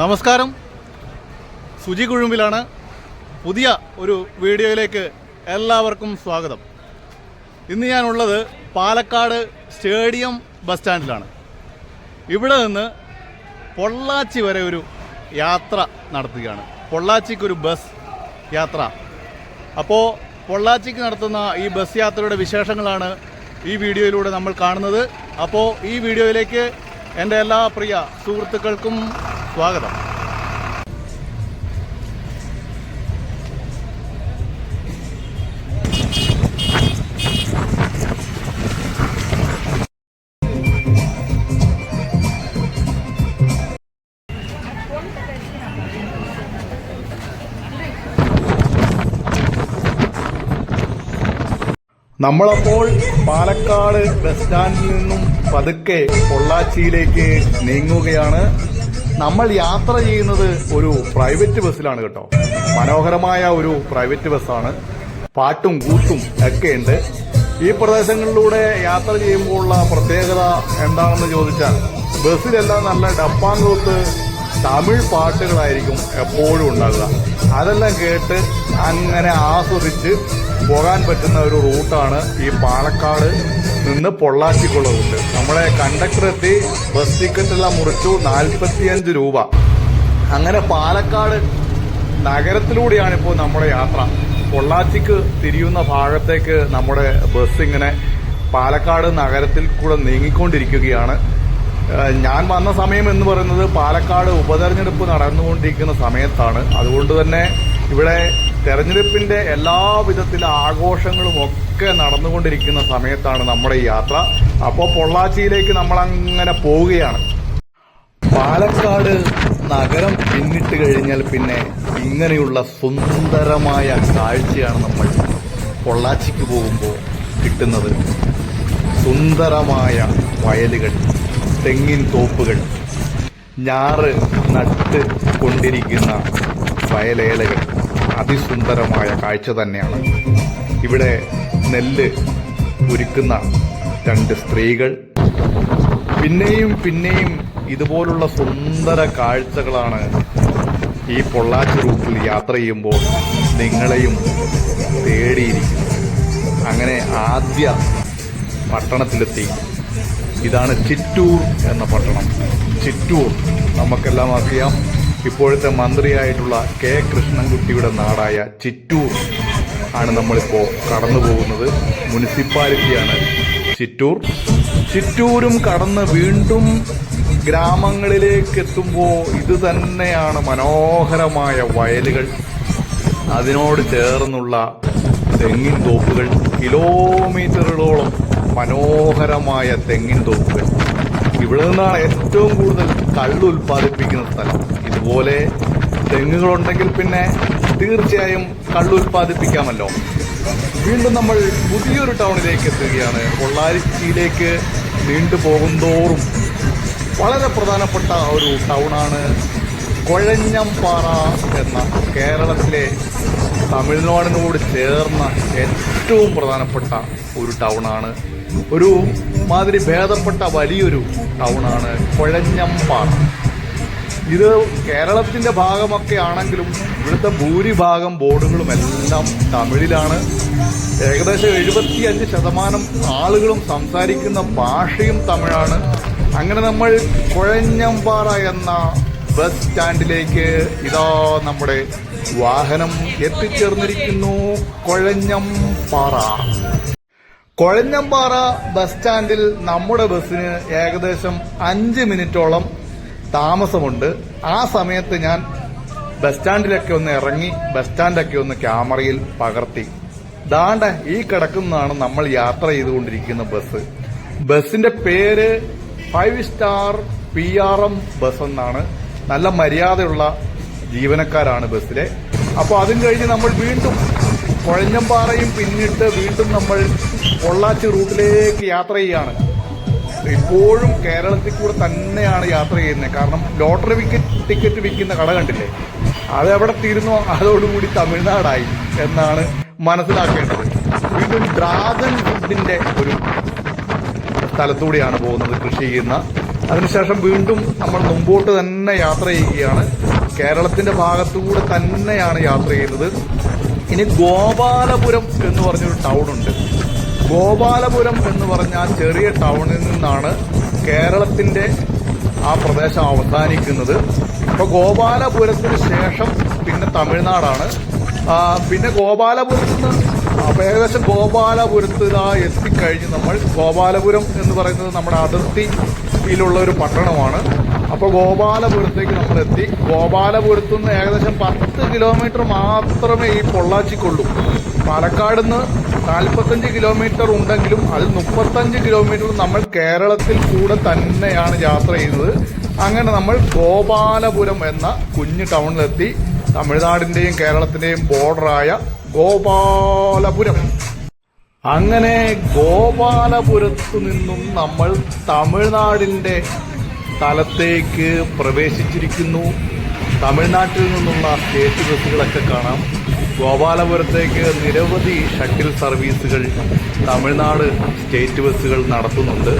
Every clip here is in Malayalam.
നമസ്കാരം. സുജി കുഴുമ്പിലാണ് പുതിയ ഒരു വീഡിയോയിലേക്ക് എല്ലാവർക്കും സ്വാഗതം. ഇന്ന് ഞാനുള്ളത് പാലക്കാട് സ്റ്റേഡിയം ബസ് സ്റ്റാൻഡിലാണ്. ഇവിടെ നിന്ന് പൊള്ളാച്ചി വരെ ഒരു യാത്ര നടത്തുകയാണ്. പൊള്ളാച്ചിക്കൊരു ബസ് യാത്ര. അപ്പോൾ പൊള്ളാച്ചിക്ക് നടത്തുന്ന ഈ ബസ് യാത്രയുടെ വിശേഷങ്ങളാണ് ഈ വീഡിയോയിലൂടെ നമ്മൾ കാണുന്നത്. അപ്പോൾ ഈ വീഡിയോയിലേക്ക് എന്റെ എല്ലാ പ്രിയ സുഹൃത്തുക്കൾക്കും സ്വാഗതം. നമ്മളപ്പോൾ പാലക്കാട് ബസ് സ്റ്റാൻഡിൽ നിന്നും പതുക്കെ പൊള്ളാച്ചിയിലേക്ക് നീങ്ങുകയാണ് നമ്മൾ യാത്ര ചെയ്യുന്നത് ഒരു പ്രൈവറ്റ് ബസ്സിലാണ് കേട്ടോ. മനോഹരമായ ഒരു പ്രൈവറ്റ് ബസ്സാണ്. പാട്ടും കൂത്തും ഒക്കെ ഉണ്ട്. ഈ പ്രദേശങ്ങളിലൂടെ യാത്ര ചെയ്യുമ്പോഴുള്ള പ്രത്യേകത എന്താണെന്ന് ചോദിച്ചാൽ ബസ്സിലെല്ലാം നല്ല ഡപ്പാങ്കൂത്ത് തമിഴ് പാട്ടുകളായിരിക്കും എപ്പോഴും ഉണ്ടാകുക അതെല്ലാം കേട്ട് അങ്ങനെ ആസ്വദിച്ച് പോകാൻ പറ്റുന്ന ഒരു റൂട്ടാണ് ഈ പാലക്കാട്. നിന്ന് പൊള്ളാച്ചിക്കുള്ള നമ്മളെ കണ്ടക്ടർ എത്തി ബസ് ടിക്കറ്റ് എല്ലാം മുറിച്ചു നാൽപ്പത്തിയഞ്ച് രൂപ. അങ്ങനെ പാലക്കാട് നഗരത്തിലൂടെയാണ് ഇപ്പോൾ നമ്മുടെ യാത്ര. പൊള്ളാച്ചിക്ക് തിരിയുന്ന ഭാഗത്തേക്ക് നമ്മുടെ ബസ് ഇങ്ങനെ പാലക്കാട് നഗരത്തിൽ കൂടെ നീങ്ങിക്കൊണ്ടിരിക്കുകയാണ്. ഞാൻ വന്ന സമയം എന്ന് പറയുന്നത് പാലക്കാട് ഉപതെരഞ്ഞെടുപ്പ് നടന്നുകൊണ്ടിരിക്കുന്ന സമയത്താണ്. അതുകൊണ്ട് തന്നെ ഇവിടെ തെരഞ്ഞെടുപ്പിന്റെ എല്ലാ വിധത്തിലെ ആഘോഷങ്ങളും ഒക്കെ നടന്നുകൊണ്ടിരിക്കുന്ന സമയത്താണ് നമ്മുടെ ഈ യാത്ര. അപ്പോൾ പൊള്ളാച്ചിയിലേക്ക് നമ്മൾ അങ്ങനെ പോവുകയാണ്. പാലക്കാട് നഗരം പിന്നിട്ട് കഴിഞ്ഞാൽ പിന്നെ ഇങ്ങനെയുള്ള സുന്ദരമായ കാഴ്ചയാണ് നമ്മൾ പൊള്ളാച്ചിക്ക് പോകുമ്പോൾ കിട്ടുന്നത്. സുന്ദരമായ വയലുകൾ തെങ്ങിൻ തോപ്പുകൾ ഞാറ് നട്ട് കൊണ്ടിരിക്കുന്ന വയലേലകൾ. അതിസുന്ദരമായ കാഴ്ച തന്നെയാണ്. ഇവിടെ നെല്ല് ഒരുക്കുന്ന രണ്ട് സ്ത്രീകൾ. പിന്നെയും പിന്നെയും ഇതുപോലുള്ള സുന്ദര കാഴ്ചകളാണ് ഈ പൊള്ളാച്ചി റൂട്ടിൽ യാത്ര ചെയ്യുമ്പോൾ നിങ്ങളെയും തേടിയിരിക്കും അങ്ങനെ ആദ്യ പട്ടണത്തിലെത്തി. ഇതാണ് ചിറ്റൂർ എന്ന പട്ടണം. ചിറ്റൂർ നമുക്കെല്ലാം അറിയാം. ഇപ്പോഴത്തെ മന്ത്രിയായിട്ടുള്ള കെ കൃഷ്ണൻകുട്ടിയുടെ നാടായ ചിറ്റൂർ. ആണ് നമ്മളിപ്പോൾ കടന്നു പോകുന്നത് മുനിസിപ്പാലിറ്റിയാണ് ചിറ്റൂർ. ചിറ്റൂരും കടന്ന് വീണ്ടും ഗ്രാമങ്ങളിലേക്ക് എത്തുമ്പോൾ ഇത് തന്നെയാണ് മനോഹരമായ വയലുകൾ. അതിനോട് ചേർന്നുള്ള തെങ്ങിൻ തോപ്പുകൾ. കിലോമീറ്ററുകളോളം മനോഹരമായ തെങ്ങിൻ തോപ്പുകൾ. ഇവിടെ നിന്നാണ് ഏറ്റവും കൂടുതൽ കള്ള് ഉൽപ്പാദിപ്പിക്കുന്ന സ്ഥലം. ഇതുപോലെ തെങ്ങുകളുണ്ടെങ്കിൽ പിന്നെ തീർച്ചയായും കള്ള് ഉൽപ്പാദിപ്പിക്കാമല്ലോ. വീണ്ടും നമ്മൾ പുതിയൊരു ടൗണിലേക്ക് എത്തുകയാണ്. പൊള്ളാരിച്ചിയിലേക്ക് നീണ്ടു പോകുന്തോറും വളരെ പ്രധാനപ്പെട്ട ഒരു ടൗണാണ് കൊഴഞ്ഞംപാറ എന്ന കേരളത്തിലെ തമിഴ്നാടിനോട് ചേർന്ന ഏറ്റവും പ്രധാനപ്പെട്ട ഒരു ടൗണാണ്. ഒരു മാതിരി ഭേദപ്പെട്ട വലിയൊരു ടൗണാണ് കൊഴഞ്ഞംപാറ. ഇത് കേരളത്തിന്റെ ഭാഗമൊക്കെ ആണെങ്കിലും ഇവിടുത്തെ ഭൂരിഭാഗം ബോർഡുകളും എല്ലാം തമിഴിലാണ്. ഏകദേശം എഴുപത്തി അഞ്ച് ശതമാനം ആളുകളും സംസാരിക്കുന്ന ഭാഷയും തമിഴാണ്. അങ്ങനെ നമ്മൾ കുഴഞ്ഞമ്പാറ എന്ന ബസ് സ്റ്റാൻഡിലേക്ക് ഇതാ നമ്മുടെ വാഹനം എത്തിച്ചേർന്നിരിക്കുന്നു. കുഴഞ്ഞമ്പാറ കൊഴഞ്ഞമ്പാറ ബസ് സ്റ്റാൻഡിൽ നമ്മുടെ ബസ്സിന് ഏകദേശം അഞ്ച് മിനിറ്റോളം താമസമുണ്ട്. ആ സമയത്ത് ഞാൻ ബസ് സ്റ്റാൻഡിലൊക്കെ ഒന്ന് ഇറങ്ങി ബസ് സ്റ്റാൻഡൊക്കെ ഒന്ന് ക്യാമറയിൽ പകർത്തി. ദാണ്ട ഈ കിടക്കുന്നതാണ് നമ്മൾ യാത്ര ചെയ്തുകൊണ്ടിരിക്കുന്ന ബസ്. ബസിന്റെ പേര് five star P R M bus എന്നാണ്. നല്ല മര്യാദയുള്ള ജീവനക്കാരാണ് ബസ്സിലെ. അപ്പോൾ അതും കഴിഞ്ഞ് നമ്മൾ വീണ്ടും കുഴഞ്ഞമ്പാറയും പിന്നിട്ട് വീണ്ടും നമ്മൾ പൊള്ളാച്ചി റൂട്ടിലേക്ക് യാത്ര ചെയ്യാണ്. ഇപ്പോഴും കേരളത്തിൽ കൂടെ തന്നെയാണ് യാത്ര ചെയ്യുന്നത്. കാരണം ലോട്ടറി വിക്കറ്റ് ടിക്കറ്റ് വിൽക്കുന്ന കട കണ്ടില്ലേ? അത് എവിടെ തീരുന്നോ അതോടുകൂടി തമിഴ്നാടായി എന്നാണ് മനസ്സിലാക്കേണ്ടത്. വീണ്ടും ഡ്രാഗൺ ഫുഡിന്റെ ഒരു സ്ഥലത്തൂടെയാണ് പോകുന്നത് കൃഷി ചെയ്യുന്ന. അതിനുശേഷം വീണ്ടും നമ്മൾ മുമ്പോട്ട് തന്നെ യാത്ര ചെയ്യുകയാണ്. കേരളത്തിന്റെ ഭാഗത്തുകൂടെ തന്നെയാണ് യാത്ര ചെയ്യുന്നത്. ഇനി ഗോപാലപുരം എന്ന് പറഞ്ഞൊരു ടൗൺ ഉണ്ട്. ഗോപാലപുരം എന്ന് പറഞ്ഞ ചെറിയ ടൗണിൽ നിന്നാണ് കേരളത്തിന്റെ ആ പ്രദേശം അവസാനിക്കുന്നത്. അപ്പോൾ ഗോപാലപുരത്തിന് ശേഷം പിന്നെ തമിഴ്നാടാണ്. പിന്നെ ഗോപാലപുരത്ത് നിന്ന് ഏകദേശം ഗോപാലപുരത്ത് ആ എത്തിക്കഴിഞ്ഞ് നമ്മൾ ഗോപാലപുരം എന്ന് പറയുന്നത് നമ്മുടെ അതിർത്തിയിലുള്ള ഒരു പട്ടണമാണ്. അപ്പോൾ ഗോപാലപുരത്തേക്ക് നമ്മൾ എത്തി. ഗോപാലപുരത്തു നിന്ന് ഏകദേശം പത്ത് കിലോമീറ്റർ മാത്രമേ ഈ പൊള്ളാച്ചിക്കുള്ളൂ. പാലക്കാട് നിന്ന് നാൽപ്പത്തഞ്ച് കിലോമീറ്റർ ഉണ്ടെങ്കിലും അതിൽ മുപ്പത്തഞ്ച് കിലോമീറ്റർ നമ്മൾ കേരളത്തിൽ കൂടെ തന്നെയാണ് യാത്ര ചെയ്യുന്നത്. അങ്ങനെ നമ്മൾ ഗോപാലപുരം എന്ന കുഞ്ഞു ടൗണിലെത്തി തമിഴ്നാടിന്റെയും കേരളത്തിന്റെയും ബോർഡറായ ഗോപാലപുരം. അങ്ങനെ ഗോപാലപുരത്തു നിന്നും നമ്മൾ തമിഴ്നാടിന്റെ സ്ഥലത്തേക്ക് പ്രവേശിച്ചിരിക്കുന്നു. തമിഴ്നാട്ടിൽ നിന്നുള്ള സ്റ്റേറ്റ് ബസ്സുകളൊക്കെ കാണാം. ഗോപാലപുരത്തേക്ക് നിരവധി ഷട്ടിൽ സർവീസുകൾ തമിഴ്നാട് സ്റ്റേറ്റ് ബസ്സുകൾ നടത്തുന്നുണ്ട്.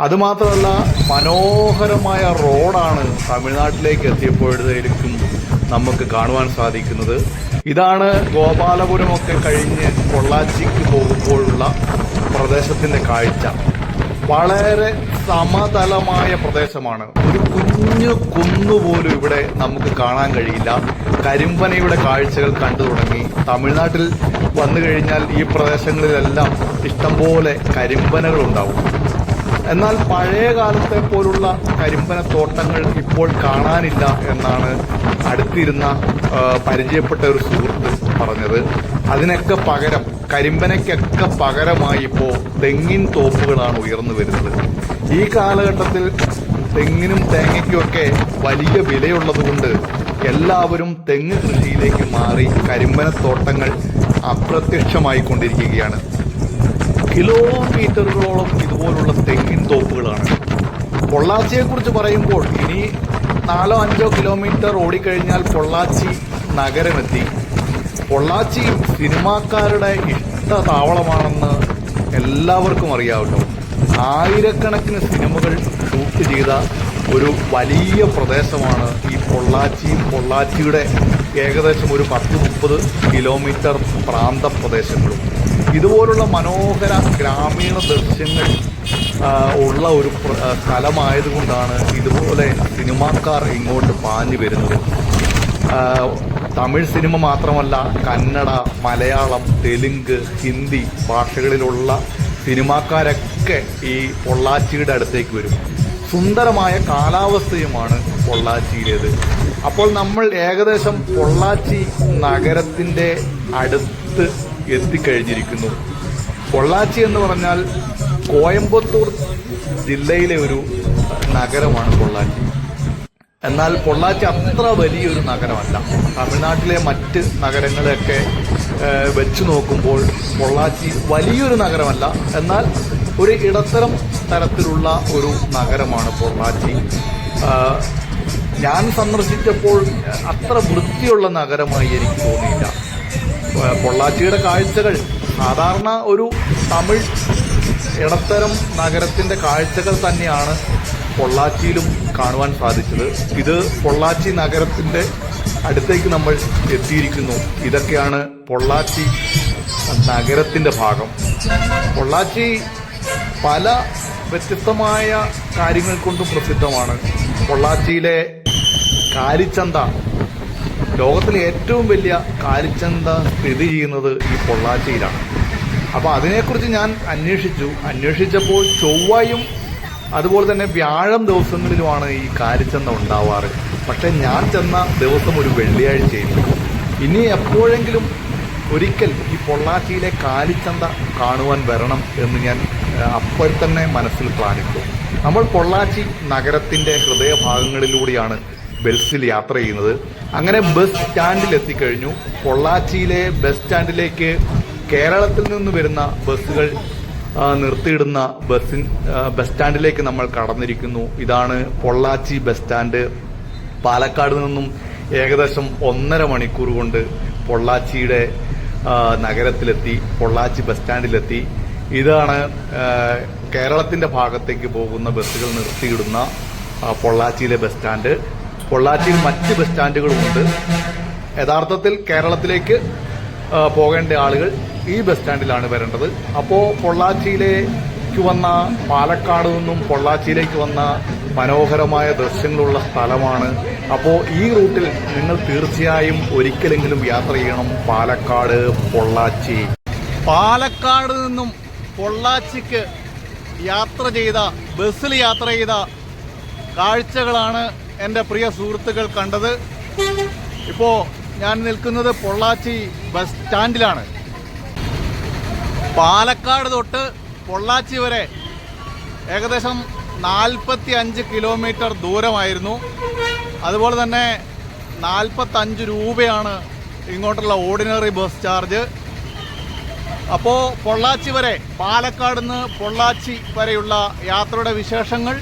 അതുമാത്രമല്ല മനോഹരമായ റോഡാണ് തമിഴ്നാട്ടിലേക്ക് എത്തിയപ്പോഴത്തേക്കും നമുക്ക് കാണുവാൻ സാധിക്കുന്നത്. ഇതാണ് ഗോപാലപുരമൊക്കെ കഴിഞ്ഞ് പൊള്ളാച്ചിക്ക് പോകുമ്പോഴുള്ള പ്രദേശത്തിന്റെ കാഴ്ച. വളരെ സമതലമായ പ്രദേശമാണ്. ഒരു കുഞ്ഞു കുന്നുപോലും ഇവിടെ നമുക്ക് കാണാൻ കഴിയില്ല. കരിമ്പനയുടെ കാഴ്ചകൾ കണ്ടു തുടങ്ങി. തമിഴ്നാട്ടിൽ വന്നു കഴിഞ്ഞാൽ ഈ പ്രദേശങ്ങളിലെല്ലാം ഇഷ്ടംപോലെ കരിമ്പനകൾ ഉണ്ടാവും. എന്നാൽ പഴയ കാലത്തെ പോലുള്ള കരിമ്പന തോട്ടങ്ങൾ ഇപ്പോൾ കാണാനില്ല എന്നാണ് അടുത്തിരുന്ന പരിചയപ്പെട്ട ഒരു സുഹൃത്ത് പറഞ്ഞത്. അതിനൊക്കെ പകരം കരിമ്പനയ്ക്കൊക്കെ പകരമായി ഇപ്പോൾ തെങ്ങിൻ തോപ്പുകളാണ് ഉയർന്നു വരുന്നത്. ഈ കാലഘട്ടത്തിൽ തെങ്ങിനും തേങ്ങയ്ക്കുമൊക്കെ വലിയ വിലയുള്ളതുകൊണ്ട് എല്ലാവരും തെങ്ങ് കൃഷിയിലേക്ക് മാറി കരിമ്പനത്തോട്ടങ്ങൾ അപ്രത്യക്ഷമായി കൊണ്ടിരിക്കുകയാണ് കിലോമീറ്ററുകളോളം ഇതുപോലുള്ള തെങ്ങിൻ തോപ്പുകളാണ്. പൊള്ളാച്ചിയെക്കുറിച്ച് പറയുമ്പോൾ ഇനി നാലോ അഞ്ചോ കിലോമീറ്റർ ഓടിക്കഴിഞ്ഞാൽ പൊള്ളാച്ചി നഗരമെത്തി. പൊള്ളാച്ചി സിനിമാക്കാരുടെ ഇഷ്ട താവളമാണെന്ന് എല്ലാവർക്കും അറിയാമല്ലോ ആയിരക്കണക്കിന് സിനിമകൾ ഷൂട്ട് ചെയ്ത ഒരു വലിയ പ്രദേശമാണ് ഈ പൊള്ളാച്ചിയും പൊള്ളാച്ചിയുടെ ഏകദേശം ഒരു പത്ത് മുപ്പത് കിലോമീറ്റർ പ്രാന്ത പ്രദേശങ്ങളും ഇതുപോലുള്ള മനോഹര ഗ്രാമീണ ദൃശ്യങ്ങൾ ഉള്ള ഒരു സ്ഥലമായതുകൊണ്ടാണ് ഇതുപോലെ സിനിമാക്കാർ ഇങ്ങോട്ട് പാഞ്ഞു വരുന്നത്. തമിഴ് സിനിമ മാത്രമല്ല കന്നഡ മലയാളം തെലുങ്ക് ഹിന്ദി ഭാഷകളിലുള്ള സിനിമാക്കാരൊക്കെ ഈ പൊള്ളാച്ചിയുടെ അടുത്തേക്ക് വരും. സുന്ദരമായ കാലാവസ്ഥയുമാണ് പൊള്ളാച്ചിയിലേത്. അപ്പോൾ നമ്മൾ ഏകദേശം പൊള്ളാച്ചി നഗരത്തിന്റെ അടുത്ത് എത്തിക്കഴിഞ്ഞിരിക്കുന്നു. പൊള്ളാച്ചി എന്ന് പറഞ്ഞാൽ കോയമ്പത്തൂർ ജില്ലയിലെ ഒരു നഗരമാണ് പൊള്ളാച്ചി. എന്നാൽ പൊള്ളാച്ചി അത്ര വലിയൊരു നഗരമല്ല. തമിഴ്നാട്ടിലെ മറ്റ് നഗരങ്ങളെയൊക്കെ വെച്ച് നോക്കുമ്പോൾ പൊള്ളാച്ചി വലിയൊരു നഗരമല്ല. എന്നാൽ ഒരു ഇടത്തരം തരത്തിലുള്ള ഒരു നഗരമാണ് പൊള്ളാച്ചി ഞാൻ സന്ദർശിച്ചപ്പോൾ അത്ര വൃത്തിയുള്ള നഗരമായി എനിക്ക് തോന്നിയില്ല. പൊള്ളാച്ചിയുടെ കാഴ്ചകൾ സാധാരണ ഒരു തമിഴ് ഇടത്തരം നഗരത്തിന്റെ കാഴ്ചകൾ തന്നെയാണ് പൊള്ളാച്ചിയിലും കാണുവാൻ സാധിച്ചത്. ഇത് പൊള്ളാച്ചി നഗരത്തിന്റെ അടുത്തേക്ക് നമ്മൾ എത്തിയിരിക്കുന്നു. ഇതൊക്കെയാണ് പൊള്ളാച്ചി നഗരത്തിന്റെ ഭാഗം. പൊള്ളാച്ചി പല വ്യത്യസ്തമായ കാര്യങ്ങൾ കൊണ്ടും പ്രസിദ്ധമാണ്. പൊള്ളാച്ചിയിലെ കാലിച്ചന്ത ലോകത്തിലെ ഏറ്റവും വലിയ കാലിച്ചന്ത സ്ഥിതി ചെയ്യുന്നത് ഈ പൊള്ളാച്ചിയിലാണ്. അപ്പൊ അതിനെക്കുറിച്ച് ഞാൻ അന്വേഷിച്ചു. അന്വേഷിച്ചപ്പോൾ ചൊവ്വയും അതുപോലെ തന്നെ വ്യാഴം ദിവസങ്ങളിലുമാണ് ഈ കാലിച്ചന്ത ഉണ്ടാവാറ്. പക്ഷെ ഞാൻ ചെന്ന ദിവസം ഒരു വെള്ളിയാഴ്ചയായിരുന്നു. ഇനി എപ്പോഴെങ്കിലും ഒരിക്കൽ ഈ പൊള്ളാച്ചിയിലെ കാലിച്ചന്ത കാണുവാൻ വരണം എന്ന് ഞാൻ അപ്പോൾ തന്നെ മനസ്സിൽ പ്ലാനിട്ടു. നമ്മൾ പൊള്ളാച്ചി നഗരത്തിന്റെ ഹൃദയഭാഗങ്ങളിലൂടെയാണ് ബസ്സിൽ യാത്ര ചെയ്യുന്നത്. അങ്ങനെ ബസ് സ്റ്റാൻഡിൽ എത്തിക്കഴിഞ്ഞു പൊള്ളാച്ചിയിലെ ബസ് സ്റ്റാൻഡിലേക്ക് കേരളത്തിൽ നിന്ന് വരുന്ന ബസ്സുകൾ നിർത്തിയിടുന്ന ബസ്സിൻ ബസ് സ്റ്റാൻഡിലേക്ക് നമ്മൾ കടന്നിരിക്കുന്നു. ഇതാണ് പൊള്ളാച്ചി ബസ് സ്റ്റാൻഡ്. പാലക്കാട് നിന്നും ഏകദേശം ഒന്നര മണിക്കൂർ കൊണ്ട് പൊള്ളാച്ചിയുടെ നഗരത്തിലെത്തി പൊള്ളാച്ചി ബസ് സ്റ്റാൻഡിലെത്തി. ഇതാണ് കേരളത്തിന്റെ ഭാഗത്തേക്ക് പോകുന്ന ബസ്സുകൾ നിർത്തിയിടുന്ന പൊള്ളാച്ചിയിലെ ബസ് സ്റ്റാൻഡ്. പൊള്ളാച്ചിയിൽ മറ്റ് ബസ് സ്റ്റാൻഡുകളുമുണ്ട്. യഥാർത്ഥത്തിൽ കേരളത്തിലേക്ക് പോകേണ്ട ആളുകൾ ഈ ബസ് സ്റ്റാൻഡിലാണ് വരേണ്ടത്. അപ്പോൾ പൊള്ളാച്ചിയിലേക്ക് വന്ന പാലക്കാട് നിന്നും പൊള്ളാച്ചിയിലേക്ക് വന്ന മനോഹരമായ ദൃശ്യങ്ങളുള്ള സ്ഥലമാണ് അപ്പോ ഈ റൂട്ടിൽ നിങ്ങൾ തീർച്ചയായും ഒരിക്കലെങ്കിലും യാത്ര ചെയ്യണം. പാലക്കാട് പൊള്ളാച്ചി. പാലക്കാട് നിന്നും പൊള്ളാച്ചിക്ക് യാത്ര ചെയ്ത ബസ്സിൽ യാത്ര ചെയ്ത കാഴ്ചകളാണ് എന്റെ പ്രിയ സുഹൃത്തുക്കൾ കണ്ടത്. ഇപ്പോൾ ഞാൻ നിൽക്കുന്നത് പൊള്ളാച്ചി ബസ് സ്റ്റാൻഡിലാണ്. പാലക്കാട് തൊട്ട് പൊള്ളാച്ചി വരെ ഏകദേശം നാൽപ്പത്തി അഞ്ച് കിലോമീറ്റർ ദൂരമായിരുന്നു. അതുപോലെ തന്നെ നാൽപ്പത്തഞ്ച് രൂപയാണ് ഇങ്ങോട്ടുള്ള ഓർഡിനറി ബസ് ചാർജ് അപ്പോൾ പൊള്ളാച്ചി വരെ പാലക്കാട് നിന്ന് പൊള്ളാച്ചി വരെയുള്ള യാത്രയുടെ വിശേഷങ്ങൾ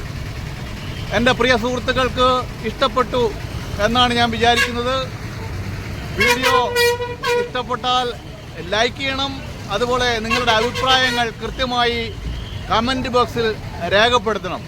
എന്റെ പ്രിയ സുഹൃത്തുക്കൾക്ക് ഇഷ്ടപ്പെട്ടു എന്നാണ് ഞാൻ വിചാരിക്കുന്നത്. വീഡിയോ ഇഷ്ടപ്പെട്ടാൽ ലൈക്ക് ചെയ്യണം. അതുപോലെ നിങ്ങളുടെ അഭിപ്രായങ്ങൾ കൃത്യമായി കമന്റ് ബോക്സിൽ രേഖപ്പെടുത്തണം.